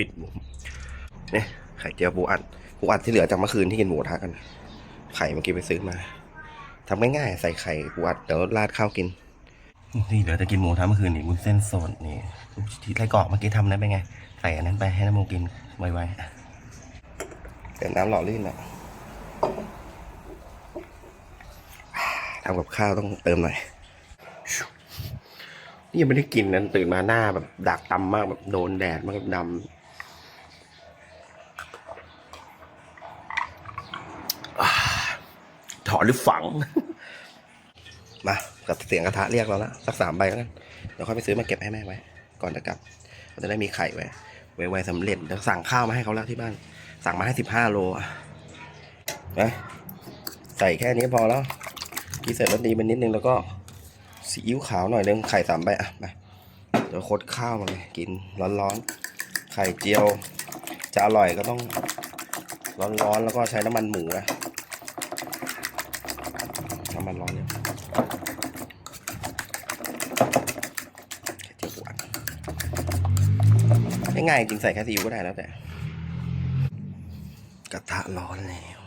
ผิดมุมเนี่ยไข่เจียวปูอัดปูอัดที่เหลือจากเมื่อคืนที่กินหมูกระทะกัน ไข่เมื่อกี้ไปซื้อมาทำง่ายๆใส่ไข่ปูอัดเดี๋ยวราดข้าวกินนี่เหลือแต่กินหมูกระทะเมื่อคืนนี่วุ้นเส้นสดนี่ที่ไส้กรอกเมื่อกี้ทำนั้นเป็นไง ใส่อันนั้นไปให้น้ำมูกกินไวๆเป็นน้ำหล่อลื่นอะทำกับข้าวต้องเติมหน่อยนี่ยังไม่ได้กินนั้นตื่นมาหน้าแบบดักดำมากแบบโดนแดดมากดำอ่า ถอนหรือฝัง มากับเสียงกระทะเรียกเราแล้วสักสามใบแล้วกันเดี๋ยวค่อยไปซื้อมาเก็บให้แม่ไว้ ก่อนจะกลับเราจะได้มีไข่ไว้ไว้ไวสำเร็จเดี๋ยวสั่งข้าวมาให้เขาแล้วที่บ้าน สั่งมาให้สิบห้าโลนะใส่แค่นี้พอแล้วที่ใส่รสดีมันนิดนึงแล้วก็ซีอิ๊วขาวหน่อยนึงไข่สามใบอะไปเดี๋ยวคดข้าวมาเลยกินร้อนๆไข่เจียวจะอร่อยก็ต้องร้อนๆแล้วก็ใช้น้ำมันหมูนะ มันร้อนเนี่ยไข่เจียวหวานง่ายๆจริงใส่แค่ซีอิ๊วก็ได้แล้วแต่ กระทะร้อนแล้ว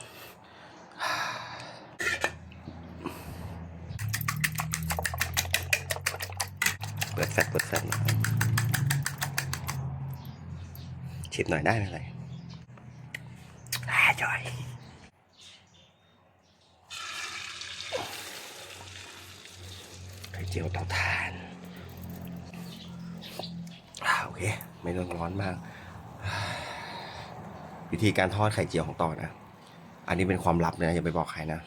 เปิดแฟลชเปิดแฟลชหน่อยชิมหน่อยได้ไหมอะไร วิธีการทอดไข่เจียวของต่อนะ อันนี้เป็นความลับนะอย่าไปบอกใครนะ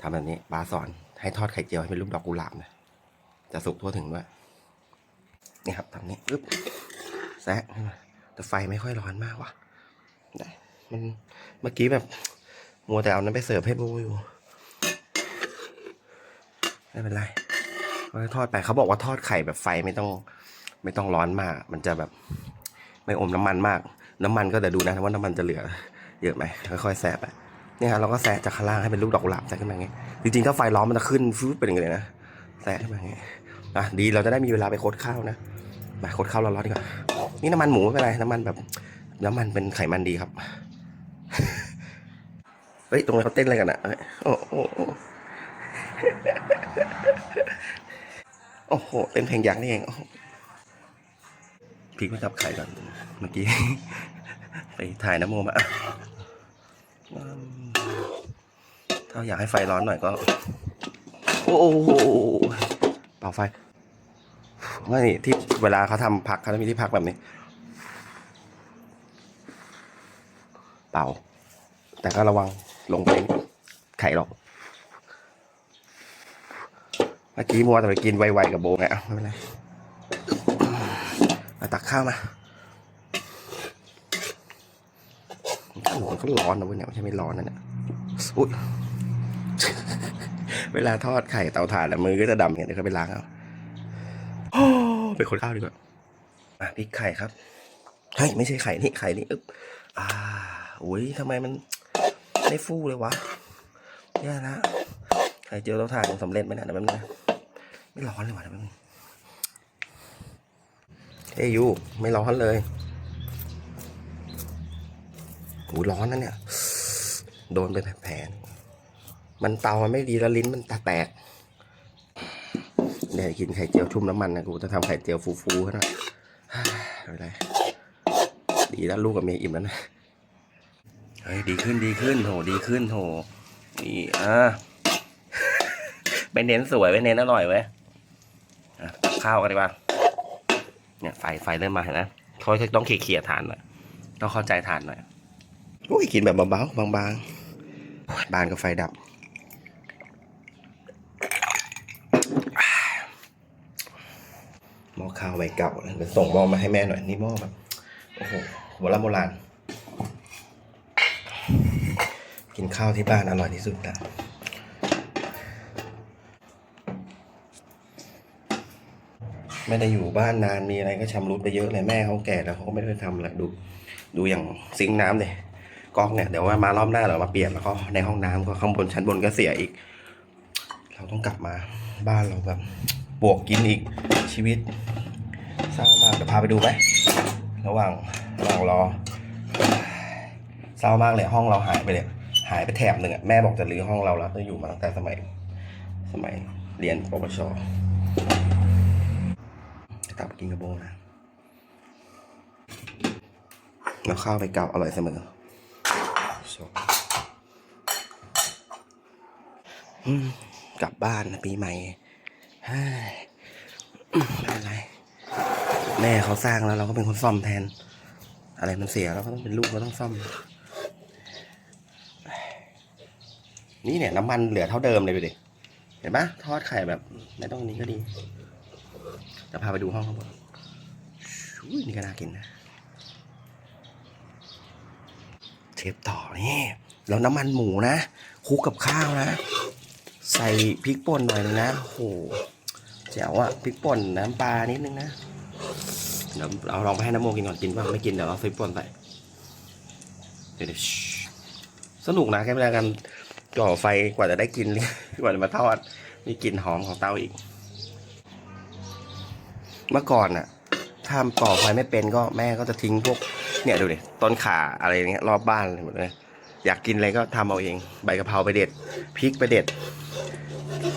ทำแบบนี้บาสอนให้ทอดไข่เจียวให้เป็นรูปดอกกุหลาบนะจะสุกทั่วถึงด้วยนี่ครับทำนี้ปึ๊บแซะขึ้นมแต่ไฟไม่ค่อยร้อนมากว่ะมันเมื่อกี้แบบ มัวแต่เอานั้นไปเสิร์ฟให้บูอยู่ไม่เป็นไรทอดไปเขาบอกว่าทอดไข่แบบไฟไม่ต้อง ไม่ต้องร้อนมาก มันจะแบบ ไม่อมน้ำมันมาก น้ำมันก็เดี๋ยวดูนะว่าน้ำมันจะเหลือเยอะไหมค่อยๆแซะไปเนี่ยฮะเราก็แซะจากข้างล่างให้เป็นลูกดอกกุหลาบแซะขึ้นมาอย่างงี้จริงๆถ้าไฟร้อนมันจะขึ้นฟึ๊บเป็นอย่างงี้เลยนะแซะขึ้นมาอย่างงี้อะดีเราจะได้มีเวลาไปโคดข้าวนะไปโคดข้าวร้อนๆดีกว่านี่น้ำมันหมูไม่เป็นไรน้ำมันแบบน้ำมันเป็นไขมันดีครับเฮ้ยตรงนั้นเขาเต้นอะไรกันอะโอ้โหโอ้โหเต้นเพลงยักษ์นี่เองโอ้ พริกมาจับไข่ก่อนเมื่อกี้ ไปถ่ายน้ำโมมาถ้าอยากให้ไฟร้อนหน่อยก็ โอ้โหเป่าไฟว่านี่ที่เวลาเขาทำผักเขาจะมีที่พักแบบนี้ เป่า แต่ก็ระวังลงไปไข่หรอกเมื่อกี้มัวแต่ไปกินไวๆกับโบไงเอะไม่เป็นไร มาตักข้าวมาโอ้โหมันก็ร้อนนะเว้ยเนี่ยไม่ใช่ไม่ร้อนนะเนี่ยอุ้ยเวลาทอดไข่เตาถ่านแล้วมือก็จะดำอย่างเงี้ยเดี๋ยวก็ไปล้างเอาโอ้ไปคนข้าวดีกว่าอะพริกไข่ครับเฮ้ยไม่ใช่ไข่นี่ไข่นี่อึ๊บอ่าอุ้ยทำไมมันไม่ฟูเลยวะแย่ละไข่เจียวเตาถ่านยังสำเร็จไหมเนี่ยเดี๋ยวแป๊บนึงไม่ร้อนเลยวะเดี๋ยวแป๊บนึง เฮ้ยยูไม่ร้อนเลยโอ้ร้อนนะเนี่ย โดนไปแผลๆมันเตามันไม่ดีแล้วลิ้นมันตาแตกเดี๋ยวกินไข่เจียวชุ่มน้ำมันนะกูจะทำไข่เจียวฟูๆให้หน่อยไม่เป็นไรดีแล้วลูกกับเมียอิ่มแล้วนะ เฮ้ยดีขึ้นดีขึ้นโหดีขึ้นโหนี่อะไม่เน้นสวยไม่เน้นอร่อยเว้ข้าวกันดีกว่า เนี่ยไฟไฟเริ่มมาเห็นนะเขาต้องเขี่ยๆทานหน่อยต้องเข้าใจทานหน่อยโอ้ยกินแบบเบาๆบางๆบานกับไฟดับ หม้อข้าวใบเก่าเดี๋ยวส่งหม้อมาให้แม่หน่อยนี่หม้อแบบโอ้โหโบราณโบราณกินข้าวที่บ้านอร่อยที่สุดแล้ ไม่ได้อยู่บ้านนานมีอะไรก็ชำรุดไปเยอะเลยแม่เขาแก่แล้วเขาก็ไม่ได้ทำอะไรดู ดูอย่างซิงค์น้ำเลยก๊อกเนี่ยเดี๋ยวว่ามารอบหน้าเรามาเปลี่ยนแล้วก็ในห้องน้ำก็ข้างบนชั้นบนก็เสียอีก เราต้องกลับมาบ้านเราแบบบวกกินอีกชีวิตเศร้ามากเดี๋ยวพาไปดูไหมระหว่างระหว่างรอเศร้ามากเลยห้องเราหายไปเลยหายไปแถบหนึ่งอะแม่บอกจะรื้อห้องเราแล้วจะอยู่มาตั้งแต่สมัยสมัยเรียนปวช กินกระโบงนะแล้วข้าวไปเก่าอร่อยเสมออืมกลับบ้านนะปีใหม่ไม่เป็นไร แม่เขาสร้างแล้วเราก็เป็นคนซ่อมแทน อะไรมันเสียเราก็ต้องเป็นลูกเราต้องซ่อม นี่เนี่ยน้ำมันเหลือเท่าเดิมเลยดูดิ เห็นปะทอดไข่แบบไม่ต้องนี้ก็ดี จะพาไปดูห้องข้างบนอุ้ยนี่ก็น่ากินนะเชฟต่อนี่แล้วน้ำมันหมูนะคลุกกับข้าวนะ ใส่พริกป่นหน่อยนึงนะโอ้โหแจ๋วอะพริกป่นน้ำปลานิดนึงนะเดี๋ยวเราลองไปให้น้ำโมกินก่อนกินบ้างไม่กินเดี๋ยวเราซื้อป่นใส่เดี๋ยวชสนุกนะแค่เวลาการก่อไฟกว่าจะได้กินกว่าจะมาทอดมีกลิ่นหอมของเตาอีก เมื่อก่อนอะถ้าก่อไฟไม่เป็นก็แม่ก็จะทิ้งพวกเนี่ยดูดิต้นข่าอะไรเงี้ยรอบบ้านเลยหมดเลยอยากกินอะไรก็ทำเอาเองใบกะเพราไปเด็ดพริกไปเด็ด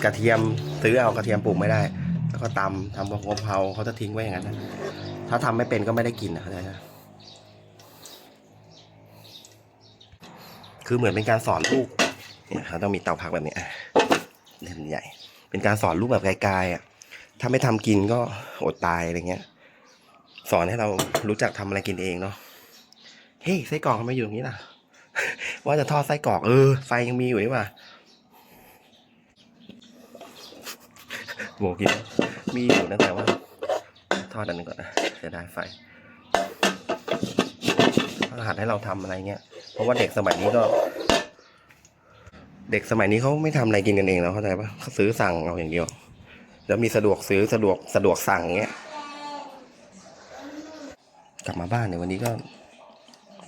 กระเทียมซื้อเอากระเทียมปลูกไม่ได้ แล้วก็ตำทำกะเพราเขาจะทิ้งไว้อย่างนั้นนะถ้าทำไม่เป็นก็ไม่ได้กินนะเข้าใจไหมคือเหมือนเป็นการสอนลูกเนี่ยเขาต้องมีเตาพักแบบนี้เล่มใหญ่ เป็นการสอนลูกแบบไกลๆอะ ถ้าไม่ทำกินก็อดตายอะไรเงี้ย สอนให้เรารู้จักทำอะไรกินเองเนาะเฮ้ยไส้กรอกทำไมอยู่ตรงนี้ล่ะ ว่าจะทอดไส้กรอกเออไฟยังมีอยู่นี่ว่าโบกินมีอยู่นะแต่ว่า ทอดอันนึงก่อนนะจะได้ไฟเขาหัดให้เราทำอะไรเงี้ย เพราะว่าเด็กสมัยนี้ก็ เด็กสมัยนี้เขาไม่ทำอะไรกินกันเองแล้วเข้าใจปะเขาซื้อสั่งเอาอย่างเดียว แล้วมีสะดวกซื้อสะดวกสะดวกสั่งเงี้ย กลับมาบ้านเนี่ยวันนี้ก็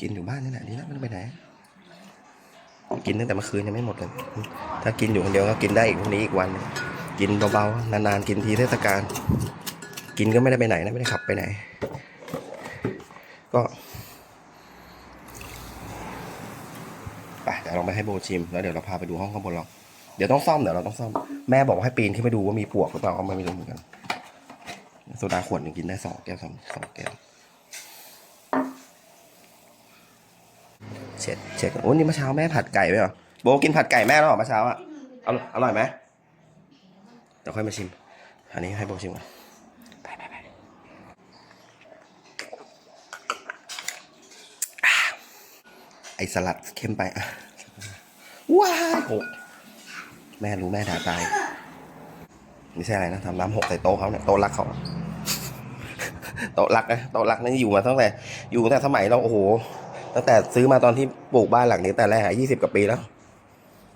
กินอยู่บ้านนี่แหละดีแล้วไม่ต้องไปไหน กินตั้งแต่เมื่อคืนยังไม่หมดเลย ถ้ากินอยู่คนเดียวก็กินได้อีกพรุ่งนี้อีกวัน กินเบาๆนานๆกินทีเทศกาลกินก็ไม่ได้ไปไหนนะไม่ได้ขับไปไหน ก็ไปเดี๋ยวลองไปให้โบชิม แล้วเดี๋ยวเราพาไปดูห้องข้างบนเรา เดี๋ยวต้องซ่อมเดี๋ยวเราต้องซ่อมแม่บอกว่าให้ปีนขึ้นไปดูว่ามีปวกหรือเปล่าก็ไม่รู้เหมือนกันโซดาขวดหนึ่งกินได้สองแก้วสองสองแก้วเช็ดเช็ดโอ้นี่เมื่อเช้าแม่ผัดไก่ไปเหรอโบกินผัดไก่แม่แล้วเหรอเมื่อเช้าอะอร่อยอร่อยไหมเดี๋ยวค่อยมาชิม อันนี้ให้โบชิมก่อนไปไปไปอะไอสลัดเข้มไปอะว้าว แม่รู้แม่ด่าตาย ไม่ใช่อะไรนะทำน้ำหกใส่โต๊ะเขาเนี่ยโต๊ะรักเขาโต๊ะรักนะโต๊ะรักนี่อยู่มาตั้งแต่อยู่ตั้งแต่สมัยเราโอ้โห ตั้งแต่ซื้อมาตอนที่ปลูกบ้านหลังนี้แต่แรกยี่สิบกว่าปีแล้ว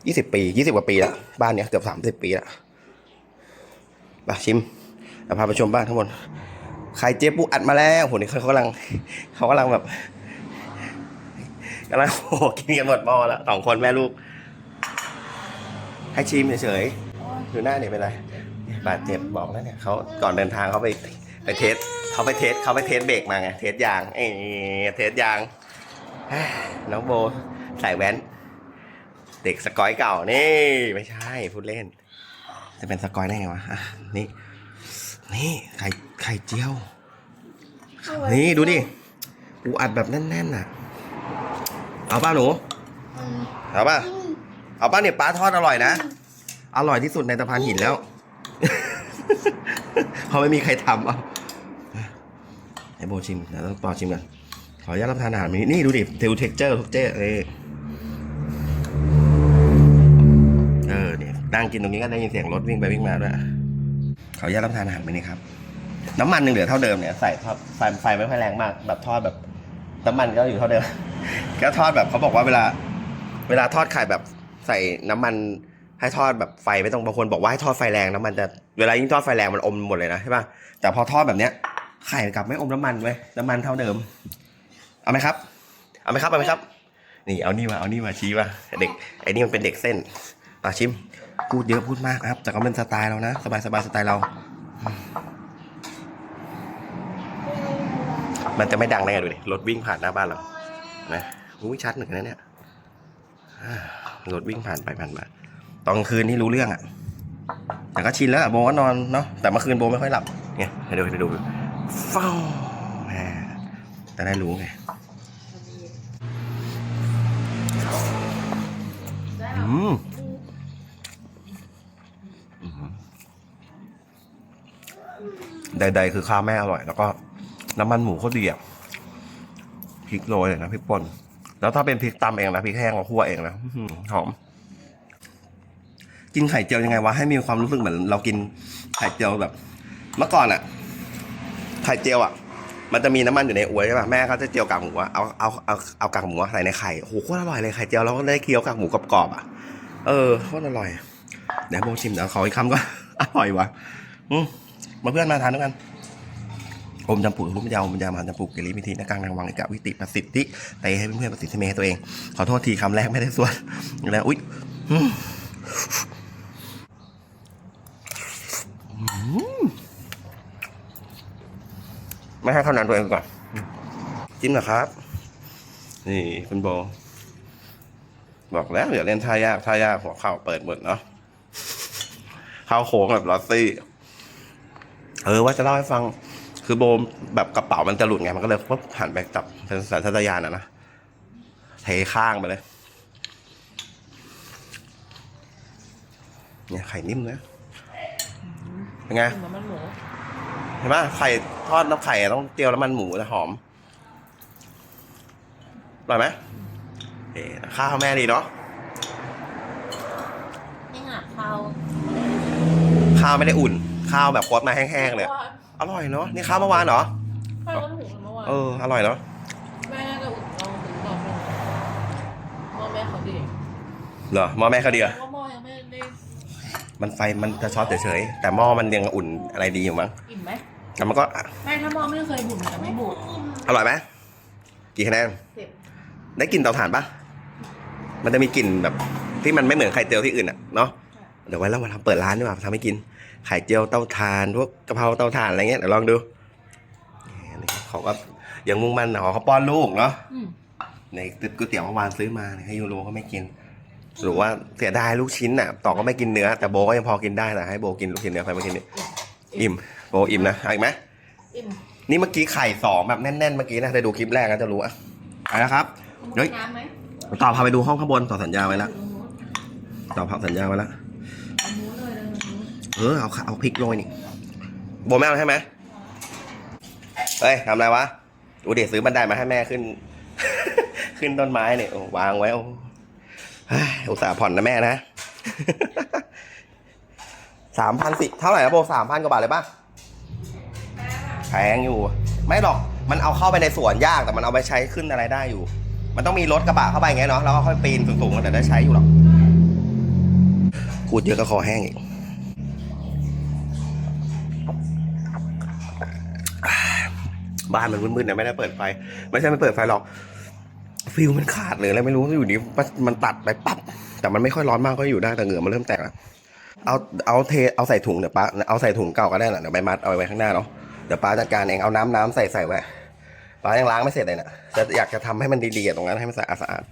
ยี่สิบปียี่สิบกว่าปีแล้วบ้านเนี้ยเกือบสามสิบปีแล้วมาชิมเราพาไปชมบ้านทั้งหมดไข่เจ๊ปูอัดมาแล้วโหนี่เขากำลังเขากำลังแบบกำลังโอ้โหกินกันหมดหม้อแล้วสองคนแม่ลูก ให้ชิมเฉยๆดูหน้าเนี่ยเป็นไรบาดเจ็บบอกแล้วเนี่ยเขาก่อนเดินทางเขาไปไปเทสเขาไปเทสเขาไปเทสเบรกมาไงเทสยางเอ้ยเทสยางน้องโบใส่แว่น เด็กสกอยเก่านี่ไม่ใช่พูดเล่น จะเป็นสกอยได้ไงวะอะนี่นี่ไข่ไข่เจียวนี่ดูดิปูอัดแบบแน่นๆน่ะ เอาป้าหนู เอาป่ะ เอาป้าเนี่ยปลาทอดอร่อยนะ อร่อยที่สุดในตะพานหินแล้วเพราะไม่มีใครทำเอาให้โบชิมเดี๋ยวต้องปอชิมกันขออนุญาตรับประทานอาหารมื้อนี้นี่ดูดิเทลเท็กเจอร์ทุกเจ๊เออเออเนี่ยนั่งกินตรงนี้ก็ได้ยินเสียงรถวิ่งไปวิ่งมาด้วยขออนุญาตรับประทานอาหารมื้อนี้ครับ น้ำมันยังเหลือเท่าเดิมเนี่ยใส่ทอดไฟไฟไม่ค่อยแรงมาก แบบทอดแบบน้ำมันก็อยู่เท่าเดิม ก็ทอดแบบเขาบอกว่าเวลา เวลาทอดไข่แบบ ใส่น้ำมันให้ทอดแบบไฟไม่ต้องบางคนบอกว่าให้ทอดไฟแรงน้ำมันจะเวลายิ่งทอดไฟแรงมันอมหมดเลยนะใช่ป่ะแต่พอทอดแบบเนี้ยไข่กลับไม่อมน้ำมันเว้ยน้ำมันเท่าเดิม เอาไหมครับ เอาไหมครับเอาไหมครับ นี่เอานี่มาเอานี่มาชี้มาเด็กไอ้นี่มันเป็นเด็กเส้นอะชิมพูดเยอะพูดมากครับ แต่ก็เป็นสไตล์เรานะ สบายสบายสไตล์เรา มันจะไม่ดังได้ไงดูดิรถวิ่งผ่านหน้าบ้านเรานะอุ้ยชัดหนึ่งนะเนี่ย รถวิ่งผ่านไปผ่านมาตอนกลางคืนนี่รู้เรื่องอะแต่ก็ชินแล้วอะโบก็นอนเนาะแต่เมื่อคืนโบไม่ค่อยหลับไงให้ดูให้ดูเฝ้าแต่ได้รู้ไงอืมอืมใดๆคือข้าวแม่อร่อย แล้วก็น้ำมันหมูเขาดีอะพริกโรยเลยนะพริกป่น แล้วถ้าเป็นพริกตำเองนะพริกแห้งเราคั่วเองนะหอม กินไข่เจียวยังไงวะให้มีความรู้สึกเหมือน เรากินไข่เจียวแบบ เมื่อก่อนอะไข่เจียวอะมันจะมีน้ำมันอยู่ในอวยใช่ป่ะแม่เขาจะเจียวกากหมูอะเอาเอาเอาเอากากหมูใส่ในไข่โอ้โหโคตรอร่อยเลยไข่เจียวแล้วก็ได้เคี้ยวกากหมูกรอบๆอะเออโคตรอร่อย เดี๋ยวโบชิมเดี๋ยวขออีกคำก็อร่อยว่ะอืมมาเพื่อนมาทานด้วยกัน อมจำปุกรุ่มยาวอมยาวมาจำปุกเกลิมิธีนักการรังวังเอกวิติประสิทธิเตให้เพื่อนๆประสิทธิเมให้ตัวเอง ขอโทษทีคำแรกไม่ได้ส่วนแล้วอุ๊ยมอืมไม่ให้คะแนนตัวเองก่อนจิ้มนะครับ นี่คุณโบ บอกแล้วอย่าเล่นท่ายากท่ายากหัวเข่าเปิดหมดเนาะเข้าโค้งแบบลอสซี่ เออว่าจะเล่าให้ฟัง คือโบมแบบกระเป๋ามันจะหลุดไง มันก็เลยปุ๊บหันไปจับเป็นสัญชาตญาณอะนะเทข้างไปเลย เนี่ยไข่นิ่มนะเป็นไง น้ำมันหมูเห็นไหมไข่ทอดน้ำไข่อะต้องเจียวน้ำมันหมูจะหอมอร่อยไหมเอ๊ะข้าวแม่ดีเนาะ นี่ค่ะข้าวข้าวไม่ได้อุ่น ข้าวแบบคดมาแห้งๆเลยอร่ อยเนาะนี่ข้าวเมื่อวานเหรอข้าวต้มหูเมื่อวานเอออร่อยเนาะแม่น่าจะอุ่นลองถึงก่อนหนึ่งหม้อแม่เขาดีเหรอหม้อแม่เขาดีอะเพราะหม้อยังไม่ได้มันไฟมันจะช็อตเฉยๆแต่หม้อมันยังอุ่นอะไรดีอยู่มั้งอิ่มไหมแล้วมันก็ไม่ถ้าหม้อไม่เคยบุ่นมันจะไม่บูดอร่อยไหมกี่คะแนนสิบได้กลิ่นเตาถ่านปะมันจะมีกลิ่นแบบที่มันไม่เหมือนไข่เจียวที่อื่นอะเนาะเดี๋ยวไว้แล้ววันทำเปิดร้านดีกว่าทำให้กิน ไข่เจียวเตาถ่านพวกกะเพราเตาถ่านอะไรเงี้ยเดี๋ยวลองดูนี่อันนี้เขาก็ยังมุ่งมั่นนะเขาป้อนลูกเนาะอืมในตึกก๋วยเตี๋ยวเมื่อวานซื้อมาให้ยูโรก็ไม่กินหรือว่าเสียดายลูกชิ้นน่ะต่อก็ไม่กินเนื้อแต่โบก็ยังพอกินได้แต่ให้โบกินลูกชิ้นเนื้อใครไม่กินเนี่ยอิ่มโบอิ่มนะเอาอีกไหมอิ่มนี่เมื่อกี้ไข่สองแบบแน่นๆเมื่อกี้นะได้ดูคลิปแรกก็จะรู้อะเอาละครับเฮ้ยน้ำไหมต่อพาไปดูห้องข้างบนต่อสัญญาไว้แล้วตรงนู้นต่อพักสัญญาไว้แล้ว เอาหมูเลยเลยหมู เออเอาข้าเอาพริกโรยนี่โบแม่เอาใช่ไหมเฮ้ยทำอะไรวะดูเดซื้อบันไดมาให้แม่ขึ้น ขึ้นต้นไม้เนี่ยวางไว้โอ้เฮ้ยอุตส่าห์ผ่อนนะแม่นะสามพันสิเท่าไหร่นะโบสามพันกว่าบาทเลยป่ะแพงอยู่ ไม่หรอกมันเอาเข้าไปในสวนยากแต่มันเอาไปใช้ขึ้นอะไรได้อยู่ มันต้องมีรถกระบะเข้าไปอย่างเงี้ยเนาะแล้วก็ค่อยปีนสูงๆแต่ได้ใช้อยู่หรอกพูดเยอะก็คอแห้งอีก บ้านมันมืดๆเนี่ยไม่ได้เปิดไฟ ไม่ใช่ไม่เปิดไฟหรอกฟิลมันขาดเลยอะไรไม่รู้อยู่ดีมันมันตัดไปปั๊บแต่มันไม่ค่อยร้อนมากก็อยู่ได้แต่เหงื่อมันเริ่มแตกแล้วเอาเอาเทเอาใส่ถุงเดี๋ยวป้าเอาใส่ถุงเก่าก็ได้นะเดี๋ยวไปมัดเอาไว้ข้างหน้าเนาะเดี๋ยวป้าจัดการเองเอาน้ำน้ำใส่ใส่ไว้ป้ายังล้างไม่เสร็จเลยนะจะอยากจะทำให้มันดีๆตรงนั้นให้มันสะอาดสะอาด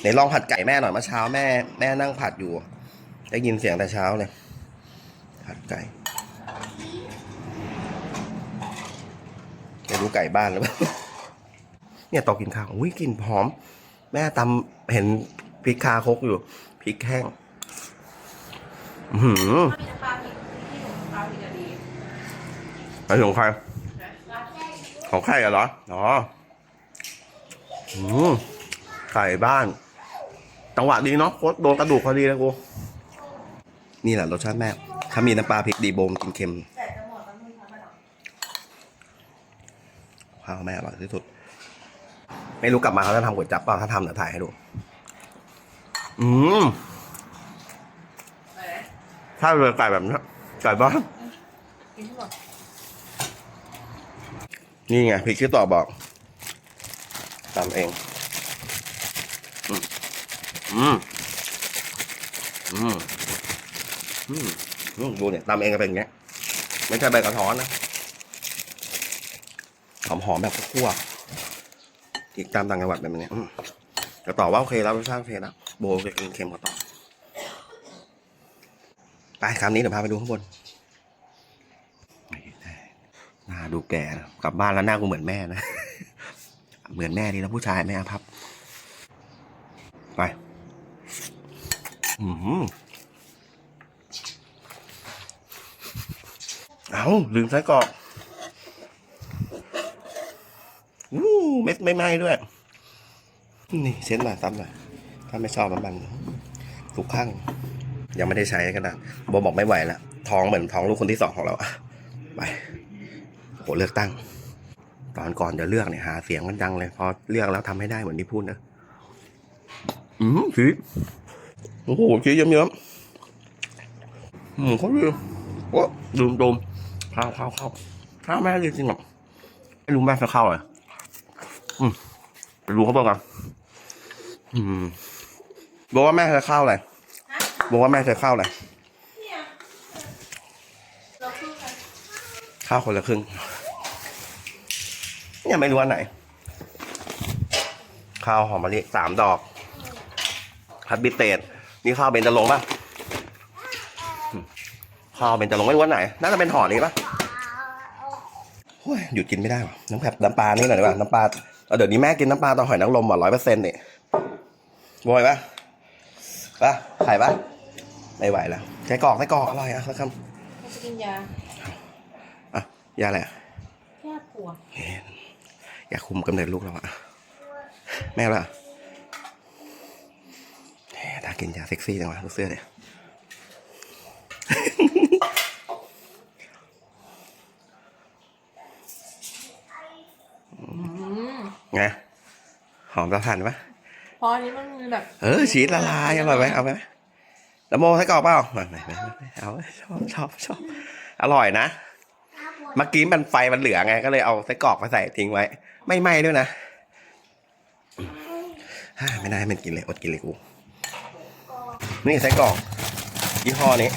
ไหนลองผัดไก่แม่หน่อยเมื่อเช้าแม่แม่นั่งผัดอยู่ ได้ยินเสียงแต่เช้าเลยผัดไก่ ไม่รู้ไก่บ้านหรือเปล่าเนี่ยตอกินข้าวอุ้ยกลิ่นหอม แม่ตำเห็นพริกคาคกอยู่พริกแห้งอือหือถ้ามีน้ำปลาพริกที่หนูน้ำปลาพริกจะดีอันนี้ของใครของใครกันเหรออ๋ออืมไก่บ้านจังหวะดีเนาะโคตรโดนกระดูกพอดีเลยกูนี่แหละรสชาติแม่ถ้ามีน้ำปลาพริกดีโบมกินเค็ม แต่จะหมดแล้วมึงทำไมหรอ ข้าวแม่อร่อยที่สุด ไม่รู้กลับมาเขาจะทำก๋วยจั๊บเปล่าถ้าทำเดี๋ยวถ่ายให้ดู อืมถ้าเป็นไก่แบบนี้ไก่บ้านกินทั้งหมดนี่ไงพริกที่ต่อบอกตำเองอืมอืมอืม อืม อืมดูเนี่ยตำเองก็เป็นอย่างเงี้ย ไม่ใช่ใบกระท้อนนะ หอมๆแบบคั่วอีกตามต่างจังหวัดแบบนี้แต่ต่อว่าโอเคแล้วรสชาติโอเคแล้วโบจะกินเค็มกว่าต่อไปคำนี้เดี๋ยวพาไปดูข้างบนหน้าดูแก่นะกลับบ้านแล้วหน้ากูเหมือนแม่นะ เหมือนแม่ดีแล้วผู้ชายแม่พับ ไป อืมเอาลืมไส้กรอก อู้เม็ดไม่ไหม้ด้วย นี่เส้นหน่อยซ้ำหน่อยถ้าไม่ชอบมันมันทุกข้างยังไม่ได้ใช้ก็ได้โบบอกไม่ไหวละท้องเหมือนท้องลูกคนที่สองของเราอะไปโหเลือกตั้ง ตอนก่อนจะเลือกเนี่ยหาเสียงกันดังเลยพอเลือกแล้วทำให้ได้เหมือนที่พูดนะอืมชีโอ้โหชีสเยิ้มๆอืมเขาดีโอ้ดูมดมข้าวข้าวข้าวข้าวแม่ดีจริงหรอไม่รู้แม่จะเข้าเลยอืม ไปดูเขาบ้างกันบอกว่าแม่จะเข้าวอะไรบอกว่าแม่จะเข้าวอะไรข้าวคนละครึ่งเนี่ยไม่รู้อันไหน ข้าวหอมมะลิสามดอกพัดบิเตตนี่ข้าวเบญจรงป่ะข้าวเบญจรงไม่รู้อันไหน น่าจะเป็นห่อนี้ป่ะโอ้ยหยุดกินไม่ได้ว่ะน้ำแบบน้ำปลานี่หน่อยดีกว่าน้ำปลา เอาเดี๋ยวนี้แม่กินน้ำปลาตอนหอยนางรมอะร้อยเปอร์เซ็นต์นี่บอยป่ะป่ะไข่ป่ะไม่ไหวแล้วไส้กรอกไส้กรอกอร่อยอะสักคเขาจะกินยาำอะยาอะไรอะแก้ปวดอยากคุมกำเนิดลูกเราอะแม่ละแหมถ้ากินยาเซ็กซี่จังวะดูเสื้อเนี่ย อืม ไง ห อมระทันปะเพราะอันนี้มันมีแบบเออชีสละลายอร่อยไหมเอาไหมแล้วโมใส่กรอกเปล่าไม่ไม่ไม่ไม่เอาชอบชอบชอบอร่อยนะเมื่อกี้มันไฟมันเหลือไง ก็เลยเอาไส้กรอกมาใส่ทิ้งไว้ ไม่ไหม้ด้วยนะฮ่าไม่ได้ให้มันกินเลยอดกินเลยกูนี่ไส้กรอกยี่ห้อนี้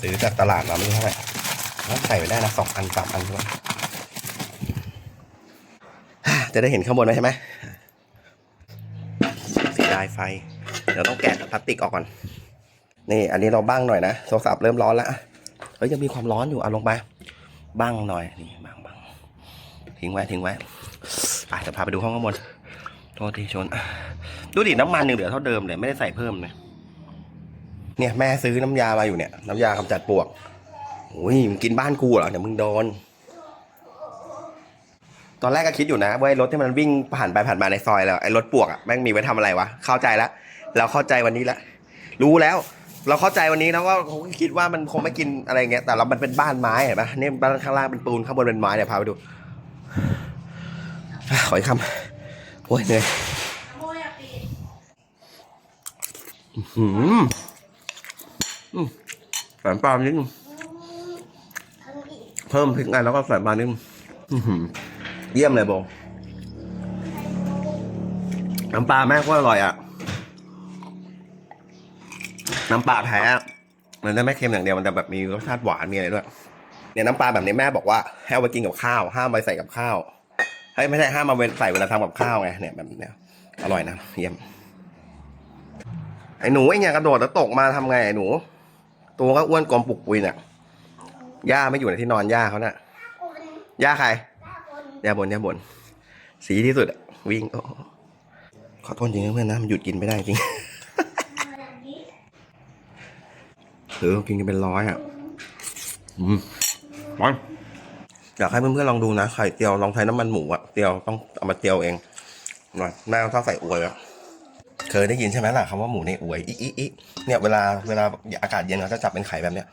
ซื้อจากตลาดมาไม่รู้เท่าไหร่แล้วใส่ไปได้นะสองอันสามอันด้วยฮ่า จะได้เห็นข้างบนไหมใช่ไหมเสียดายไฟ เดี๋ยวต้องแกะพลาสติกออกก่อน นี่ อันนี้เราบ้างหน่อยนะโทรศัพท์เริ่มร้อนแล้วเฮ้ยยังมีความร้อนอยู่เอาลงไปบ้างหน่อยนี่บ้างบ้างทิ้งไว้ทิ้งไว้ไปจะพาไปดูห้องข้างบนโทษทีชน ดูดิน้ำมันยังเหลือเท่าเดิมเลยไม่ได้ใส่เพิ่มเลยเนี่ยแม่ซื้อน้ำยามาอยู่เนี่ย น้ำยากำจัดปวกโอ้ยมึงกินบ้านกูเหรอเดี๋ยวมึงโดน ตอนแรกก็คิดอยู่นะว่าไอ้รถที่มันวิ่งผ่านไปผ่านมาในซอยแล้วไอ้รถปลวกอะแม่งมีไว้ทำอะไรวะเข้าใจแล้วเราเข้าใจวันนี้ละรู้แล้ว เราเข้าใจวันนี้นะว่าเขาคิดว่ามันคงไม่กินอะไรเงี้ยแต่เรามันเป็นบ้านไม้เห็นปะเนี่ยบ้านข้างล่างเป็นปูนข้างบนเป็นไม้เดี๋ยวพาไปดูอะขออีกคำโอ้ยเหนื่อยโมยาปีหืมอืมใส่น้ำปลานิดนึงเพิ่มพริกไงแล้วก็ใส่ปลานิดนึงอื้อหือ เยี่ยมเลยโบน้ำปลาแม่ก็อร่อยอะ น้ำปลาแท้ มันจะไม่เค็มอย่างเดียว มันจะแบบมีรสชาติหวานมีอะไรด้วย เนี่ยน้ำปลาแบบนี้แม่บอกว่าให้เอาไปกินกับข้าว ห้ามไปใส่กับข้าว ให้ยไม่ใช่ห้ามมาเวใส่เวลาทำกับข้าวไง เนี่ยแบบเนี้ย อร่อยนะ เยี่ยม ไอ้หนูไอ้เนี่ยกระโดดแล้วตกมาทำไงไอ้หนู ตัวก็อ้วนกลมปุกปุยเนี่ย ย่าไม่อยู่ในที่นอนย่าเขาเน่ะย่าใคร ย่าบนย่าบนสีที่สุดอะวิ่งโอ้ขอโทษจริงนะเพื่อนนะมันหยุดกินไม่ได้จริงเออกินกันเป็นร้อยอะอืมร้อยอยากให้เพื่อนๆลองดูนะไข่เจียวลองใช้น้ำมันหมูอะเจียวต้องเอามาเจียวเองหน่อยแม่ชอบใส่อวยอะเคยได้ยินใช่ไหมล่ะคำว่าหมูในอวยอีอีอีเนี่ยเวลาเวลาอากาศเย็นเขาจะจับเป็นไข่แบบเนี้ย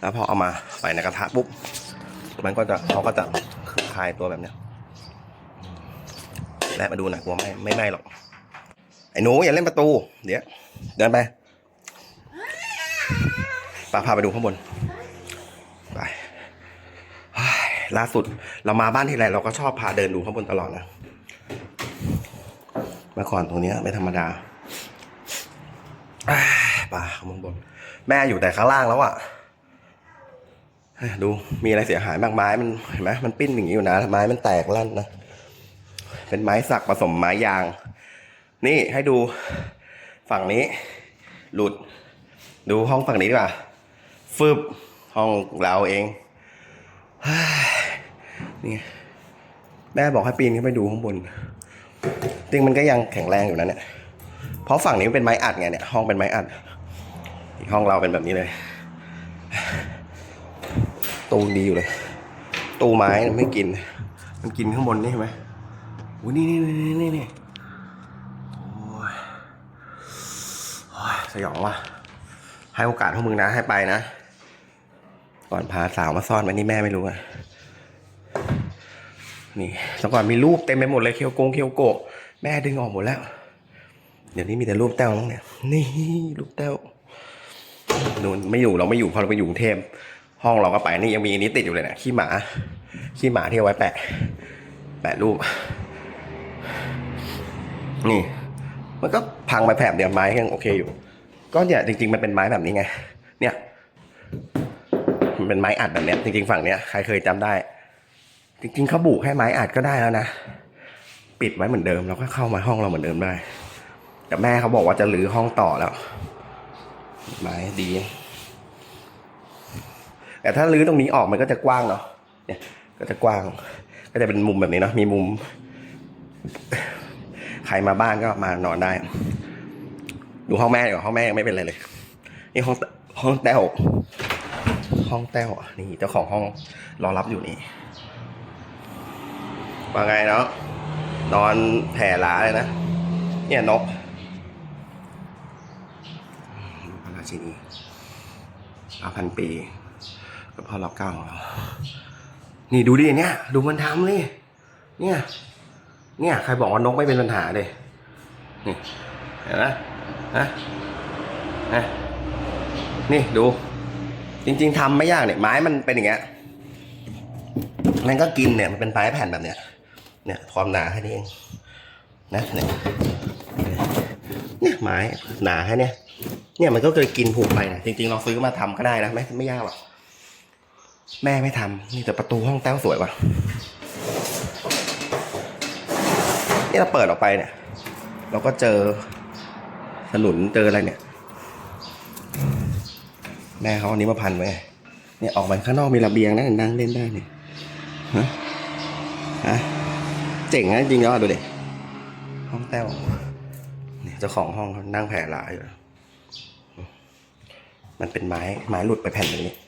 แล้วพอเอามาใส่ในกระทะปุ๊บมันก็จะเขาก็จะคลายตัวแบบเนี้ยแลมาดูหน่อยกลัวไม่ไม่ไหม้หรอก ไอ้หนูอย่าเล่นประตู เดี๋ยว เดินไปป้าพาไปดูข้างบน ไปล่าสุดเรามาบ้านทีไรเราก็ชอบพาเดินดูข้างบนตลอดนะ เมื่อก่อนตรงนี้ไม่ธรรมดาอ่าป่าข้างบน แม่อยู่แต่ข้างล่างแล้วอะ่ะ ดูมีอะไรเสียหายบ้างไม้มันเห็นไหมมันปิ้นอย่างนี้อยู่นะไม้มันแตกลั่นนะเป็นไม้สักผสมไม้ยาง นี่ให้ดูฝั่งนี้ หลุด ดูห้องฝั่งนี้ดีกว่าฟึบห้องเราเองนี่แม่บอกให้ปีนขึ้นไปดูข้างบนจริงมันก็ยังแข็งแรงอยู่นะเนี่ยเพราะฝั่งนี้มันเป็นไม้อัดไงเนี่ยห้องเป็นไม้อัดอีห้องเราเป็นแบบนี้เลย ตูดีอยู่เลย ตูไม้ไม่กิน มันกินข้างบนนี่เห็นไหมโอ้นี่นี่นี่นี่นี่โอ้ยโอ้ยสยองว่ะ ให้โอกาสพวกมึงนะ ให้ไปนะ ก่อนพาสาวมาซ่อนไว้นี่แม่ไม่รู้อะนี่แต่ก่อนมีรูปเต็มไปหมดเลยเคียวโกงเคียวโกะแม่ดึงออกหมดแล้ว เดี๋ยวนี้มีแต่รูปแต้วแล้วเนี่ย นี่รูปแต้วนู่นไม่อยู่เราไม่อยู่พอเราไปอยู่กรุงเทพ ห้องเราก็ไปนี่ยังมีอันนี้ติดอยู่เลยเนะขี้หมาขี้หมาที่เอาไว้แปะ แปะรูป นี่ มันก็พังไปแผบเดียวไม้ยังโอเคอยู่ ก็เนี่ยจริง ๆ มันเป็นไม้แบบนี้ไง เนี่ย มันเป็นไม้อัดแบบเนี้ยจริงๆฝั่งเนี้ยใครเคยจำได้ จริงๆเขาบุแค่ไม้อัดก็ได้แล้วนะปิดไว้เหมือนเดิมแล้วก็เข้ามาห้องเราเหมือนเดิมได้ แต่แม่เขาบอกว่าจะรื้อห้องต่อแล้วไม้ดี แต่ถ้ารื้อตรงนี้ออกมันก็จะกว้างเนาะเนี่ยก็จะกว้าง ก็จะเป็นมุมแบบนี้เนาะมีมุม ใครมาบ้านก็มานอนได้ ดูห้องแม่ดีกว่าห้องแม่ยังไม่เป็นไรเลย นี่ห้องห้องแต้วห้องแต้วนี่เจ้าของห้องรอรับอยู่นี่ว่าไงเนาะนอนแผ่หลาเลยนะ เนี่ยนกพระราชินีอาพันปี พ่อเราเก้าของเรานี่ดูดิเนี่ย ดูมันทำเลยเนี่ย เนี่ย ใครบอกว่านกไม่เป็นปัญหาเลยนี่เห็นไหมฮะฮะนี่ดู จริง ๆทำไม่ยากเนี่ยไม้มันเป็นอย่างเงี้ยมันก็กินเนี่ยมันเป็นไม้แผ่นแบบเนี้ยเนี่ยความหนาแค่นี้เองนะเนี่ยเนี่ยไม้หนาแค่เนี้ยเนี่ยมันก็เคยกินผูกไปนะจริงๆเราซื้อมาทำก็ได้นะไม่ไม่ยากหรอก แม่ไม่ทำนี่แต่ประตูห้องแต้วสวยว่ะนี่เราเปิดออกไปเนี่ย เราก็เจอถนนเจออะไรเนี่ย แม่เขาอันนี้มาพันไว้เนี่ยออกมาข้างนอกมีระเบียงนะนั่งเล่นได้เนี่ยฮะฮะเจ๋งนะจริงๆแล้วดูดิห้องแต้วเนี่ยเจ้าของห้องนั่งแผ่หลาอยู่มันเป็นไม้ไม้หลุดไปแผ่นหนึ่งนี่เจ้า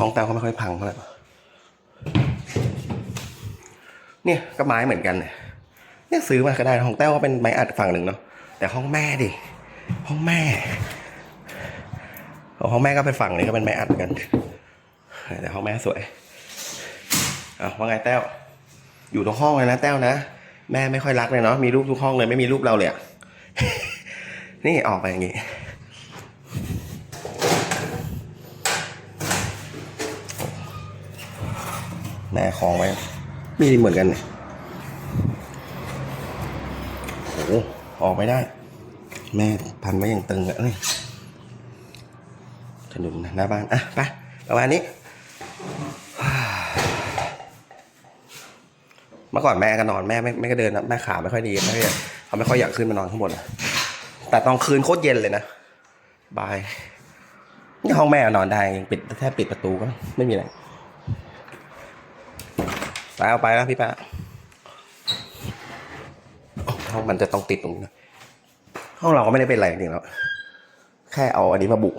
ของแต้วเขาไม่ค่อยพังเท่าไหร่เนี่ยก็ไม้เหมือนกันเนี่ยเนี่ยซื้อมาก็ได้ห้องแต้วก็เป็นไม้อัดฝั่งหนึ่งเนาะแต่ห้องแม่ดิห้องแม่ห้องแม่ก็เป็นฝั่งนี้ก็เป็นไม้อัดกันแต่ห้องแม่สวยอะว่าไงแต้วอยู่ตรงห้องเลยนะแต้วนะแม่ไม่ค่อยรักเลยเนาะมีรูปทุกห้องเลยไม่มีรูปเราเลยอะนี่ออกไปอย่างงี้ แม่คลองไว้ มีเหมือนกันเนี่ยโอ้โหออกไม่ได้ แม่พันไว้อย่างตึงอะนี่ถนนหน้าบ้าน อะ ไปประมาณนี้เมื่อก่อนแม่ก็นอนแม่ไม่ไม่ก็เดินนะแม่ขาไม่ค่อยดีแม่เขาไม่ค่อยอยากขึ้นมานอนข้างบนแต่ตอนคืนโคตรเย็นเลยนะบายนี่ห้องแม่นอนได้ยังปิดแค่ปิดประตูก็ไม่มีอะไร ไปเอาไปแล้วพี่แปะห้องมันจะต้องติดตรงนี้นะห้องเราก็ไม่ได้เป็นอะไรจริงแล้ว แค่เอาอันนี้มาบุก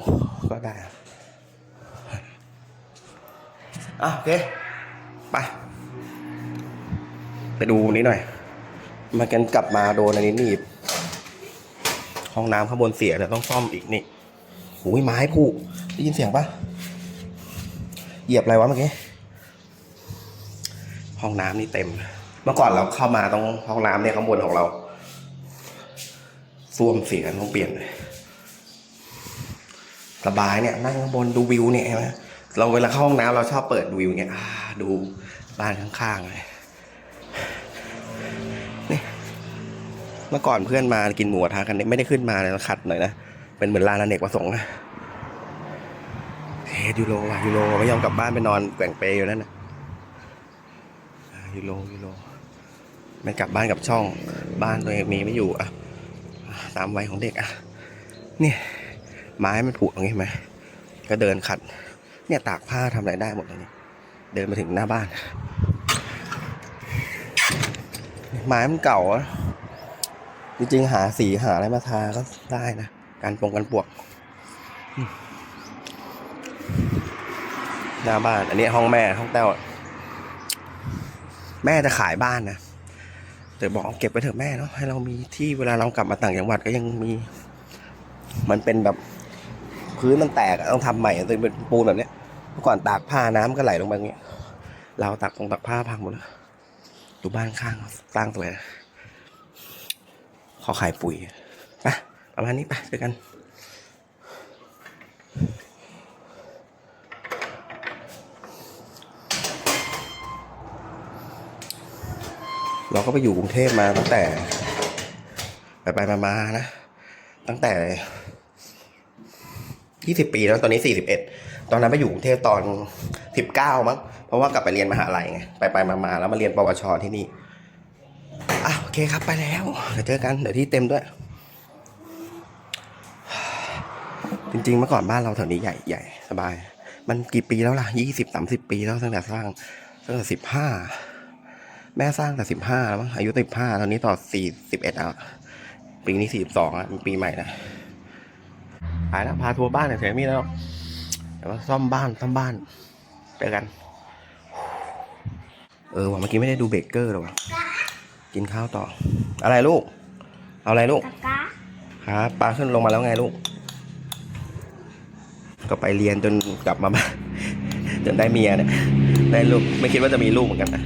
ก็ได้อะโอเค ไป ไปดูนี้หน่อย มากันกลับมาโดนอันนี้หนีบ ห้องน้ำข้างบนเสียเดี๋ยวต้องซ่อมอีกนี่หูยไม้ผูกได้ยินเสียงปะเหยียบอะไรวะเมื่อกี้ ห้องน้ำนี่เต็ม เมื่อก่อนเราเข้ามาตรงห้องน้ำเนี่ยข้างบนของเราซ่วมเสียต้องเปลี่ยนเลยสบายเนี่ยนั่งข้างบนดูวิวเนี่ยนไหมเราเวลาเข้าห้องน้ำเราชอบเปิดวิวเงี้ยดูบ้านข้างๆเลยเมื่อก่อนเพื่อนมากินหมูกระทะกันเนี่ยไม่ได้ขึ้นมาเลยขัดหน่อยนะเป็นเหมือนร้านอเนกประสงค์นะยูโรว่ะยูโรไม่ยอมกลับบ้านไปนอนแกว่งเปยอยู่นั่นนะอ่า ยูโรยูโรไม่กลับบ้านกับช่องบ้านตัวเองมีไม่อยู่อะตามวัยของเด็กอะเนี่ยไม้มันผุตรงนี้เห็นไหมก็เดินขัด เนี่ยตากผ้าทำอะไรได้หมดเลยเดินมาถึงหน้าบ้าน ไม้มันเก่าจริงๆหาสีหาอะไรมาทาก็ได้นะการปงกันปวกหน้าบ้าน อันนี้ห้องแม่ห้องแต้ว แม่จะขายบ้านนะแต่บอกเอาเก็บไว้เถอะแม่เนาะให้เรามีที่เวลาเรากลับมาต่างจังหวัดก็ยังมี มันเป็นแบบพื้นมันแตกต้องทำใหม่อะเป็นปูนแบบเนี้ยเมื่อก่อนตากผ้าน้ำก็ไหลลงไปเงี้ยเราตากตรงตากผ้าพังหมดแล้วดูบ้านข้างสร้งสวยนะขอขายปุ๋ยไปประมาณนี้ไปเจอกัน เราก็ไปอยู่กรุงเทพมาตั้งแต่ไปไปมาๆนะ ตั้งแต่ยี่สิบปีแล้วตอนนี้สี่สิบเอ็ดตอนนั้นไปอยู่กรุงเทพตอนสิบเก้ามั้งเพราะว่ากลับไปเรียนมหาลัยไงไปไปมามาๆแล้วมาเรียนปวชที่นี่อะโอเคครับไปแล้วเดี๋ยวเจอกันเดี๋ยวที่เต็มด้วย จริงๆเมื่อก่อนบ้านเราแถวนี้ใหญ่ใหญ่สบาย มันกี่ปีแล้วล่ะยี่สิบสามสิบปีแล้วตั้งแต่สร้างตั้งแต่สิบห้า แม่สร้างแต่สิบห้าแล้วมั้งอายุสิบห้าตอนนี้ต่อสี่สิบเอ็ดแล้วปีนี้สี่สิบสองแล้วเป็นปีใหม่นะไปแล้วพาทัวร์บ้านหน่อยเถอะมีแล้วเดี๋ยวมาซ่อมบ้านซ่อมบ้านเจอกัน เออว่ะเมื่อกี้ไม่ได้ดูเบรกเกอร์หรอวะกินข้าวต่อ อะไรลูก เอาอะไรลูกกากาครับปลาขึ้นลงมาแล้วไงลูก ก็ไปเรียนจนกลับมาบ้านจนได้เมียเนี่ยได้ลูกไม่คิดว่าจะมีลูกเหมือนกันนะ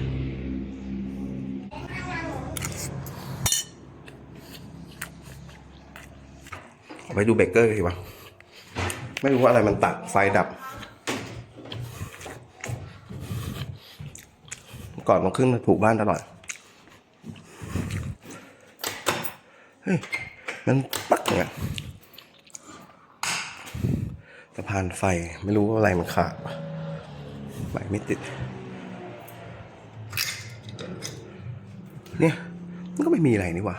ไปดูเบเกอร์ดีกว่าไม่รู้ว่าอะไรมันตัดไฟดับ ก่อนมันขึ้นมาถูกบ้านตลอดเฮ้ยมันปักเนี่ยสะพานไฟไม่รู้ว่าอะไรมันขาดไฟไม่ติด เนี่ย มันก็ไม่มีอะไรนี่หว่า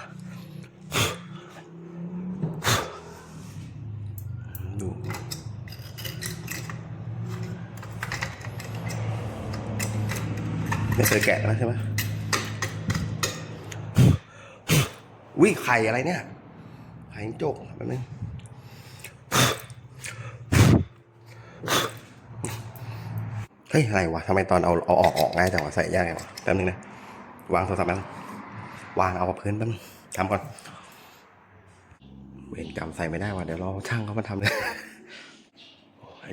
ไม่เคยแกะแล้วใช่ไหมวิ่งไข่อะไรเนี่ย ไข่จกแบบนึงเฮ้ย อะไรวะทำไมตอนเอาเอาออกออกง่ายจังวะใส่ยากไงวะแป๊บนึงนะ วางโทรศัพท์แป๊บนึงวางเอาพื้นแป๊บนึงทำก่อน เวรกรรมใส่ไม่ได้ว่ะเดี๋ยวรอช่างเขามาทำเลย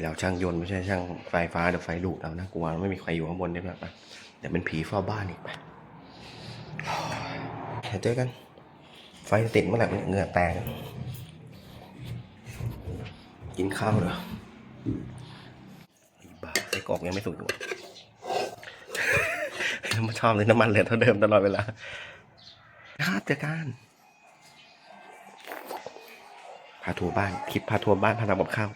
เราช่างยนต์ไม่ใช่ช่างไฟฟ้าเดี๋ยวไฟดูดเอานะกลัวไม่มีใครอยู่ข้างบนได้แบบไปเดี๋ยวเป็นผีเฝ้าบ้านอีกไปเจอกัน ไฟติดเมื่อไหร่เหงื่อแตก กินข้าวเหรอไอ้บ้าไส้กรอกยังไม่สุกอยู่แล้วมาชอบเลยน้ำมันเหลือเท่าเดิมตลอดเวลาครับเจอกันพาทัวร์บ้าน คลิปพาทัวร์บ้านพาทำกับข้าว